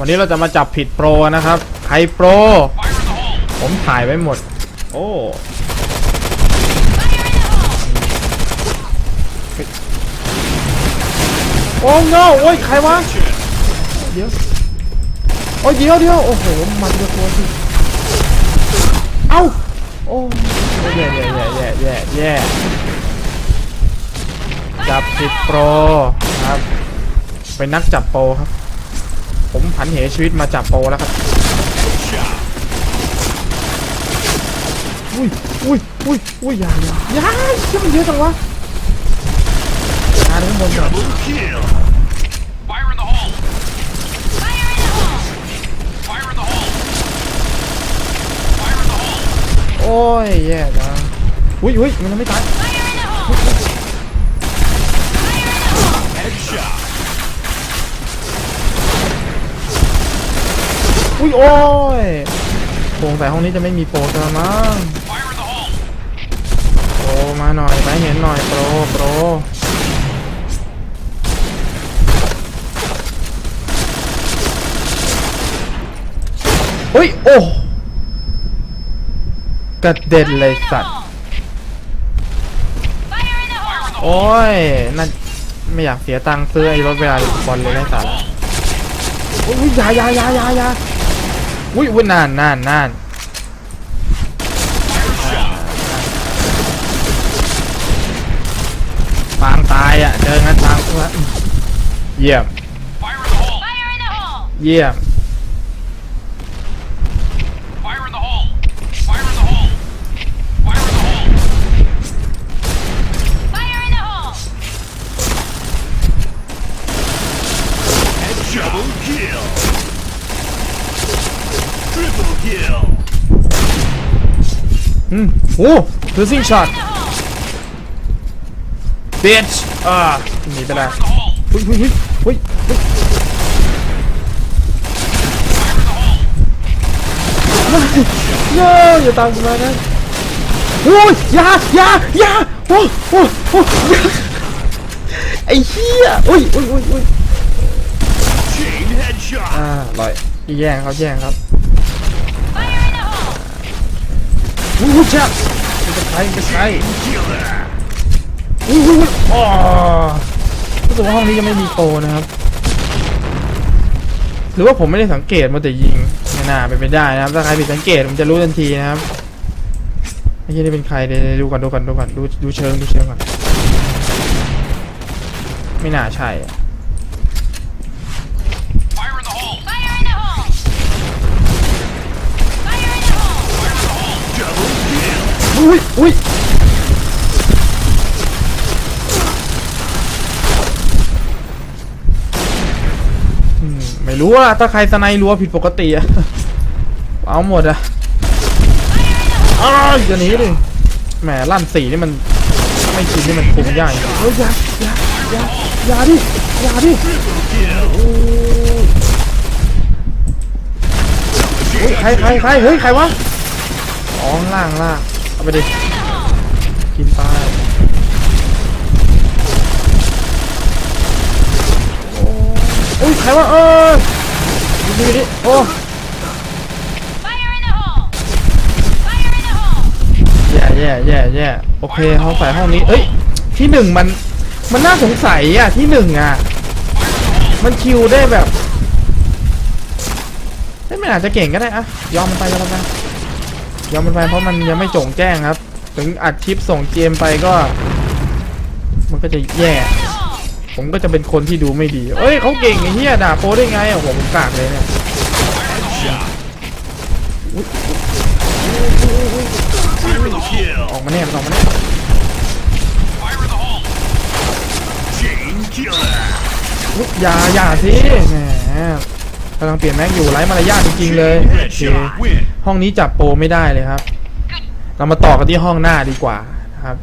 วันนี้เราจะมาจับผิดโปรนะครับ ใครโปร ผมถ่ายไว้หมด โอ้โอ้โนโอ้ย ใครวะ เดี๋ยว โอ้ยเดี๋ยวเดี๋ยวโอ้โหมาทีละตัวสิเอ้า โอ้ยแย่แย่แย่แย่แย่แย่จับผิดโปรครับ เป็นนักจับโปรครับ ผมผันเหชีวิตมาจับโปรแล้วครับ อุ้ยอุ้ยอุ้ยอุ้ยอยาอยาอยาเชื่อมันเยอะจังวะอยาทุกคนก่อน Double kill. Fire in the hole. Fire in the hole! Fire in the hole. Fire in the hole. โอ้ยแย่จังอุ้ยอุ้ยมันยังไม่ตาย อุ้ยโอ้ยโปร่งแต่ห้องนี้จะไม่มีโปรจะมั้งโปรมาหน่อยไปเห็นหน่อยโปรโปรอุ้ยโอ้กระเด็นเลยสัตว์โอ้ยน่าไม่อยากเสียตังค์ซื้อไอ้รถเวลาบอลเลยนะสัตว์โอ้ยยายายายายา อุ้ยอุ้ยนานนานนานปางตายอะ เจองั้นปางตัวเยี่ยม Fire in the hole. Fire in the hole! เยี่ยม Triple kill. อืมโอ้คือซิงช็อต In the hole! เบชอ่าหนีไปแล้ว Fire in the hole. หุ้ยหุ้ยหุ้ยหุ้ยหุ้ยเย้อย่าตามกูมานะโอ้ยอยาอยาอยาโอ้โอ้โอ้อยาไอ้เหี้ยอุ้ยอุ้ยอุ้ยอุ้ย Chain headshot. อ่าลอยแย่งเขาแย่งครับ อุ้ยอุ้ยจ้ามันจะใครจะใคร Killer. อุ้ยอุ้ยอุ้ยอ๋อรู้สึกว่าห้องนี้ยังไม่มีโปรนะครับ หรือว่าผมไม่ได้สังเกตมาแต่ยิงไม่น่าเป็นไปได้นะครับ ถ้าใครผิดสังเกตผมจะรู้ทันทีนะครับไอ้ที่นี่เป็นใครเดี๋ยวดูก่อนดูก่อนดูก่อนดูดูเชิงดูเชิงก่อนไม่น่าใช่ อุ้ยอุ้ยไม่รู้อะถ้าใครสไนรั้วผิดปกติอะเอาหมดอะอ้าวอย่าหนีดิแหมลั่นสีนี่มันไม่ชินนี่มันคุมยากเฮ้ยยาอยาอยาอยาดิอยาดิใครใครใครเฮ้ยใครวะอ๋อล่างล่าง ไปดิ กินไปโอ้โอ้ยใครวะเออดูดิโอ้แย่แย่แย่แย่โอเคห้องใส่ห้องนี้ เอ้ย ที่หนึ่งมัน มันน่าสงสัยอะ ที่หนึ่งอะ มันคิวได้แบบเอ้ยมันอาจจะเก่งก็ได้อะยอมมันไปยอมมัน ยอมมันไปเพราะมันยังไม่จงแจ้งครับ ถึงอัดคลิปส่งเกมไปก็ มันก็จะแย่ ผมก็จะเป็นคนที่ดูไม่ดี เอ้ยเขาเก่งไอ้เหี้ยด่าโป้ได้ไงอะผมกากเลยเนี่ยออกมาแน่มันออกมาแน่ยอย่าอย่าสิแหม กำลังเปลี่ยนแม็กอยู่ไร้มารยาทจริงๆเลยโอเคห้องนี้จับโปไม่ได้เลยครับ เรามาต่อกันที่ห้องหน้าดีกว่านะครับ